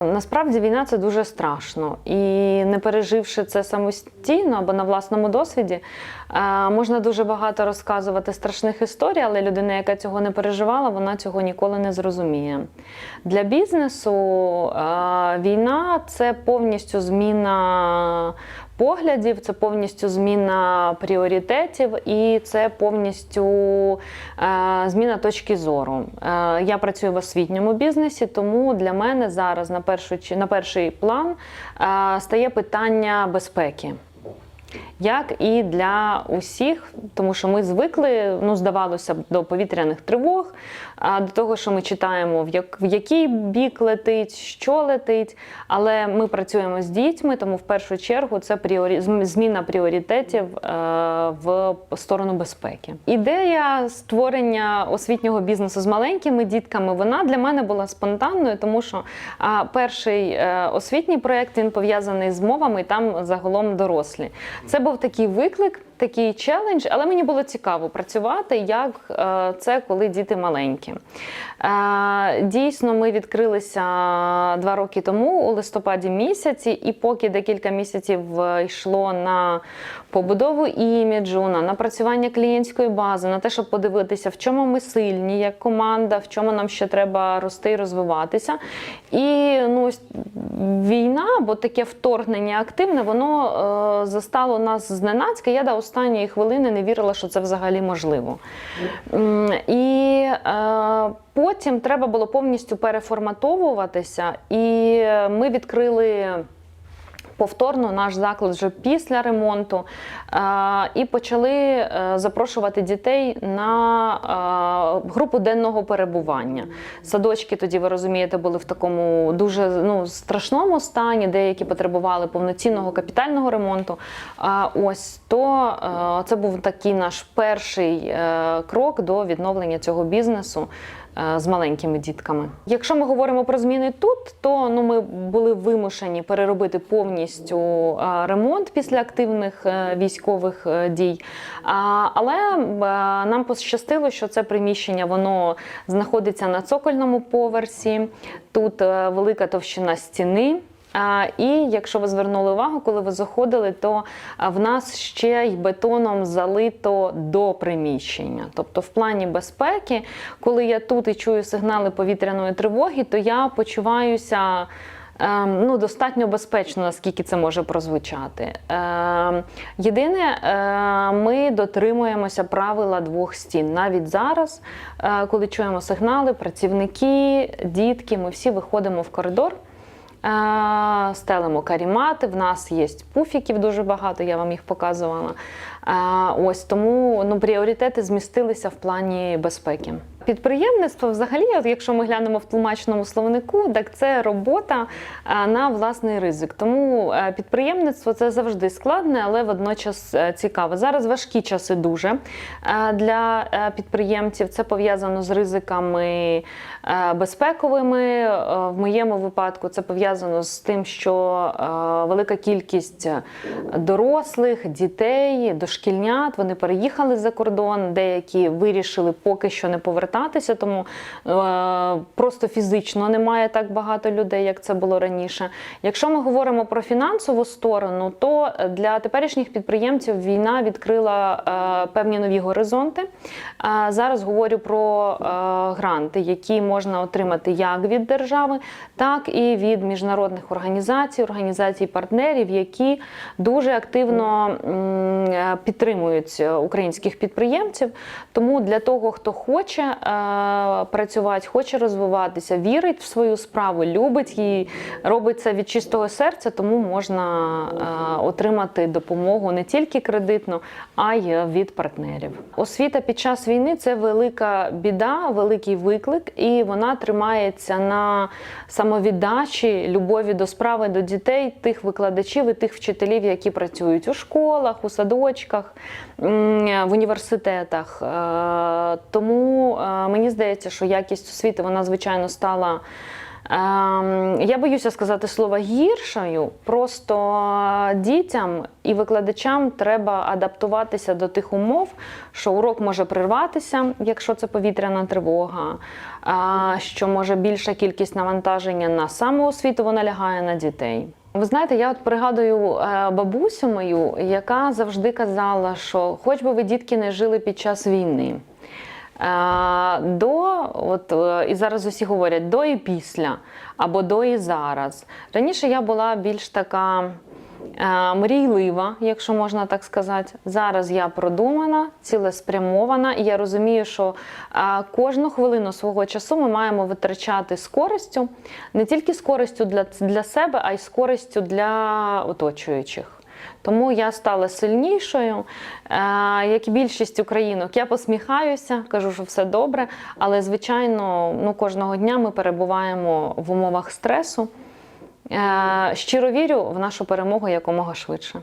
насправді війна це дуже страшно. І не переживши це самостійно або на власному досвіді, е, можна дуже багато розказувати страшних історій, але людина, яка цього не переживала, вона цього ніколи не зрозуміє. Для бізнесу е, війна це повністю зміна поглядів, це повністю зміна пріоритетів і це повністю е, зміна точки зору. Е, я працюю в освітньому бізнесі, тому для мене зараз на, першу, чи- на перший план е, стає питання безпеки. Як і для усіх, тому що ми звикли, ну здавалося б, до повітряних тривог, а, до того, що ми читаємо, в, як, в який бік летить, що летить. Але ми працюємо з дітьми, тому в першу чергу це пріорі... зміна пріоритетів е, в сторону безпеки. Ідея створення освітнього бізнесу з маленькими дітками вона для мене була спонтанною, тому що перший е, освітній проєкт він пов'язаний з мовами, і там загалом дорослі. Це був такий виклик, такий челендж, але мені було цікаво працювати, як е, це, коли діти маленькі. Е, Дійсно, ми відкрилися два роки тому у листопаді місяці, і поки декілька місяців е, йшло на побудову іміджу, на напрацювання клієнтської бази, на те, щоб подивитися, в чому ми сильні як команда, в чому нам ще треба рости і розвиватися. І ну, війна, бо таке вторгнення активне, воно е, застало нас зненацька. Я до останньої хвилини не вірила, що це взагалі можливо. І е, потім треба було повністю переформатовуватися, і ми відкрили. Повторно наш заклад вже після ремонту і почали е, запрошувати дітей на е, групу денного перебування. Садочки тоді, ви розумієте, були в такому дуже ну, страшному стані, деякі потребували повноцінного капітального ремонту. Ось то е, це був такий наш перший крок до відновлення цього бізнесу з маленькими дітками. Якщо ми говоримо про зміни тут, то ну ми були вимушені переробити повністю е, ремонт після активних е, військових е, дій. Але нам пощастило, що це приміщення воно знаходиться на цокольному поверсі. Тут велика товщина стіни. І якщо ви звернули увагу, коли ви заходили, то в нас ще й бетоном залито до приміщення. Тобто, в плані безпеки, коли я тут і чую сигнали повітряної тривоги, то я почуваюся. Ем, Ну, достатньо безпечно, наскільки це може прозвучати. Ем, Єдине, е, ми дотримуємося правила двох стін. Навіть зараз, е, коли чуємо сигнали, працівники, дітки, ми всі виходимо в коридор. Е, Стелимо карімати. В нас є пуфіків дуже багато, я вам їх показувала. Е, Ось тому ну, пріоритети змістилися в плані безпеки. Підприємництво, взагалі, от якщо ми глянемо в тлумачному словнику, так це робота е, на власний ризик. Тому е, підприємництво це завжди складне, але водночас е, цікаве. Зараз важкі часи дуже для підприємців. Це пов'язано з ризиками безпековими. В моєму випадку це пов'язано з тим, що велика кількість дорослих, дітей, дошкільнят вони переїхали за кордон, деякі вирішили поки що не повертатися, тому е, просто фізично немає так багато людей, як це було раніше. Якщо ми говоримо про фінансову сторону, то для теперішніх підприємців війна відкрила е, певні нові горизонти. Е, зараз говорю про е, гранти, які можна отримати як від держави, так і від міжнародних організацій, організацій партнерів, які дуже активно е, підтримують е, українських підприємців. Тому для того, хто хоче е, працювати, хоче розвиватися, вірить в свою справу, любить її, робить це від чистого серця, тому можна е, отримати допомогу не тільки кредитну, а й від партнерів. Освіта під час війни це велика біда, великий виклик, і вона тримається на самовіддачі, любові до справи, до дітей, тих викладачів і тих вчителів, які працюють у школах, у садочках, в університетах. Е, Тому е, мені здається, що якість освіти вона звичайно стала Ем, Я боюся сказати слово гіршою. Просто дітям і викладачам треба адаптуватися до тих умов, що урок може прерватися, якщо це повітряна тривога, що може більша кількість навантаження на самоосвіту, вона лягає на дітей. Ви знаєте, я от пригадую е, бабусю мою, яка завжди казала, що хоч би ви дітки не жили під час війни. Е, До, от е, і зараз усі говорять до і після, або до і зараз. Раніше я була більш така е, мрійлива, якщо можна так сказати. Зараз я продумана, цілеспрямована, і я розумію, що кожну хвилину свого часу ми маємо витрачати з користю, не тільки з користю для, для себе, а й з користю для оточуючих. Тому я стала сильнішою. Е, Як і більшість українок, я посміхаюся, кажу, що все добре. Але, звичайно, ну, кожного дня ми перебуваємо в умовах стресу. Е, Щиро вірю в нашу перемогу якомога швидше.